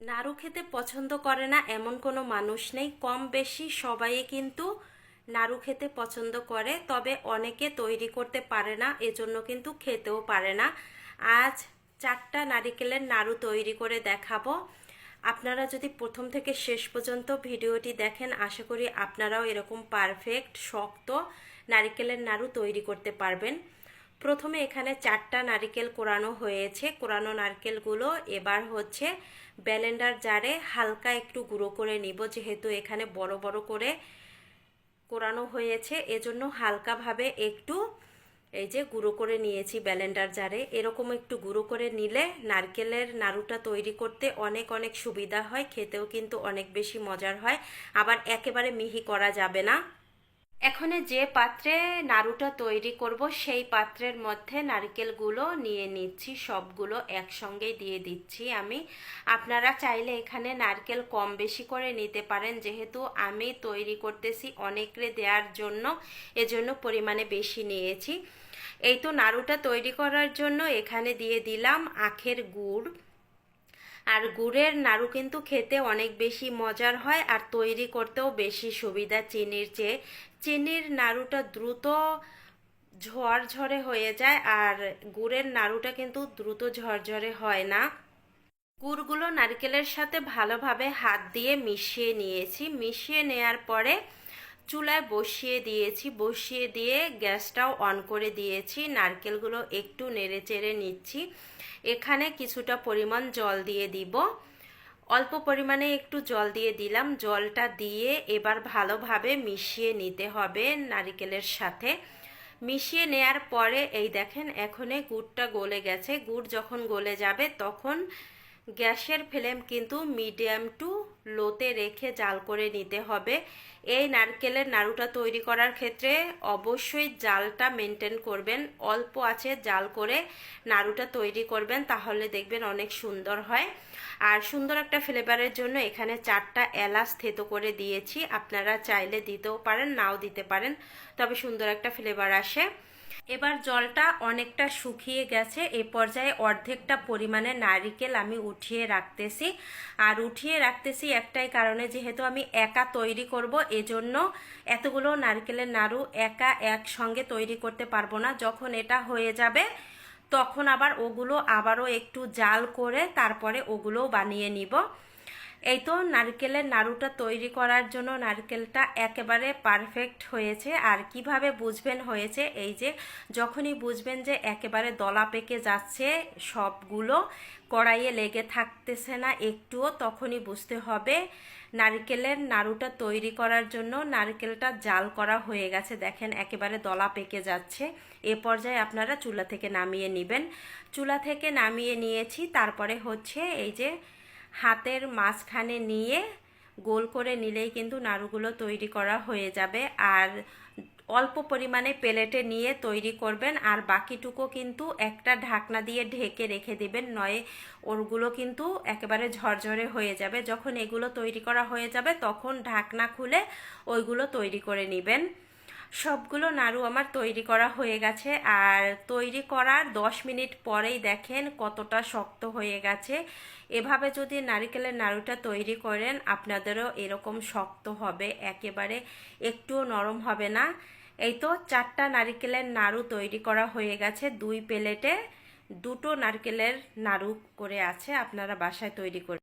নাড়ু খেতে পছন্দ করে না এমন কোনো মানুষ নেই। কম বেশি সবাই কিন্তু নাড়ু খেতে পছন্দ করে, তবে অনেকে তৈরি করতে পারে না, এজন্য কিন্তু খেতেও পারে না। আজ চারটা নারিকেলের নাড়ু তৈরি করে দেখাবো। আপনারা যদি প্রথম থেকে শেষ পর্যন্ত ভিডিওটি দেখেন, আশা করি আপনারাও এরকম পারফেক্ট, শক্ত নারিকেলের নাড়ু তৈরি করতে পারবেন। প্রথমে এখানে চারটা নারিকেল কোরানো হয়েছে। কোরানো নারকেলগুলো এবার হচ্ছে ব্যালেন্ডার জারে হালকা একটু গুঁড়ো করে নিব, যেহেতু এখানে বড় বড় করে কোরানো হয়েছে। এজন্য হালকাভাবে একটু এই যে গুঁড়ো করে নিয়েছি ব্যালেন্ডার জারে। এরকম একটু গুঁড়ো করে নিলে নারকেলের নাড়ুটা তৈরি করতে অনেক অনেক সুবিধা হয়, খেতেও কিন্তু অনেক বেশি মজার হয়। আবার একেবারে মিহি করা যাবে না। এখন যে পাত্রে নাড়ুটা তৈরি করব, সেই পাত্রের মধ্যে নারকেলগুলো নিয়ে নিচ্ছি, সবগুলো একসঙ্গেই দিয়ে দিচ্ছি আমি। আপনারা চাইলে এখানে নারকেল কম বেশি করে নিতে পারেন, যেহেতু আমি তৈরি করতেছি অনেকরে দেওয়ার জন্য, এজন্য পরিমাণে বেশি নিয়েছি। এই তো নাড়ুটা তৈরি করার জন্য এখানে দিয়ে দিলাম আখের গুড়। আর গুড়ের নাড়ু কিন্তু খেতে অনেক বেশি মজার হয় আর তৈরি করতেও বেশি সুবিধা চিনির চেয়ে। চিনির নাড়ুটা দ্রুত ঝরঝরে হয়ে যায় আর গুড়ের নাড়ুটা কিন্তু দ্রুত ঝরঝরে হয় না। গুড়গুলো নারকেলের সাথে ভালোভাবে হাত দিয়ে মিশিয়ে নিয়েছি। মিশিয়ে নেয়ার পরে চুলায় বসিয়ে দিয়েছি, বসিয়ে দিয়ে গ্যাসটাও অন করে দিয়েছি। নারকেলগুলো একটু নেড়ে চেড়ে নিচ্ছি। এখানে কিছুটা পরিমাণ জল দিয়ে দিব। অল্প পরিমাণে একটু জল দিয়ে দিলাম। জলটা দিয়ে এবার ভালোভাবে মিশিয়ে নিতে হবে নারিকেলের সাথে। মিশিয়ে নেয়ার পরে, এই দেখেন এখনে গুড়টা গলে গেছে। গুড় যখন গলে যাবে, তখন গ্যাসের ফ্লেম কিন্তু মিডিয়াম টু লোতে রেখে জাল করে নিতে হবে। এই নারকেলের নাড়ুটা তৈরি করার ক্ষেত্রে অবশ্যই জালটা মেনটেন করবেন। অল্প আছে জাল করে নাড়ুটা তৈরি করবেন, তাহলে দেখবেন অনেক সুন্দর হয়। আর সুন্দর একটা ফ্লেভারের জন্য এখানে চারটা এলাচ থেতো করে দিয়েছি। আপনারা চাইলে দিতেও পারেন, নাও দিতে পারেন। তবে সুন্দর একটা ফ্লেভার আসে। এবার জলটা অনেকটা শুকিয়ে গেছে, এ পর্যায়ে অর্ধেকটা পরিমাণে নারিকেল আমি উঠিয়ে রাখতেছি। আর উঠিয়ে রাখতেছি একটাই কারণে, যেহেতু আমি একা তৈরি করব, এজন্য এতগুলো নারকেলের নাড়ু একা একসঙ্গে তৈরি করতে পারব না। যখন এটা হয়ে যাবে, তখন আবার ওগুলো আবারও একটু জাল করে তারপরে ওগুলোও বানিয়ে নিব। এই তো নারকেলের নাড়ুটা তৈরি করার জন্য নারকেলটা একেবারে পারফেক্ট হয়েছে। আর কীভাবে বুঝবেন হয়েছে? এই যে যখনই বুঝবেন যে একেবারে দলা পেকে যাচ্ছে সবগুলো, কড়াইয়ে লেগে থাকতেছে না একটুও, তখনই বুঝতে হবে নারকেলের নাড়ুটা তৈরি করার জন্য নারকেলটা জাল করা হয়ে গেছে। দেখেন একেবারে দলা পেকে যাচ্ছে। এ পর্যায়ে আপনারা চুলা থেকে নামিয়ে নেবেন। চুলা থেকে নামিয়ে নিয়েছি। তারপরে হচ্ছে এই যে হাতের মাঝখানে নিয়ে গোল করে নিলেই কিন্তু নাড়ুগুলো তৈরি করা হয়ে যাবে। আর অল্প পরিমাণে প্লেটে নিয়ে তৈরি করবেন। আর বাকিটুকু কিন্তু একটা ঢাকনা দিয়ে ঢেকে রেখে দিবেন, নয় ওরগুলো কিন্তু একেবারে ঝরঝরে হয়ে যাবে। যখন এগুলো তৈরি করা হয়ে যাবে, তখন ঢাকনা খুলে ওইগুলো তৈরি করে নেবেন। সবগুলো নাড়ু আমার তৈরি করা হয়ে গেছে। আর তৈরি করার দশ মিনিট পরেই দেখেন কতটা শক্ত হয়ে গেছে। এভাবে যদি নারিকেলের নাড়ুটা তৈরি করেন, আপনাদেরও এরকম শক্ত হবে। একেবারে একটুও নরম হবে না। এই তো চারটা নারিকেলের নাড়ু তৈরি করা হয়ে গেছে। দুই প্লেটে দুটো নারকেলের নাড়ু করে আছে। আপনারা বাসায় তৈরি করে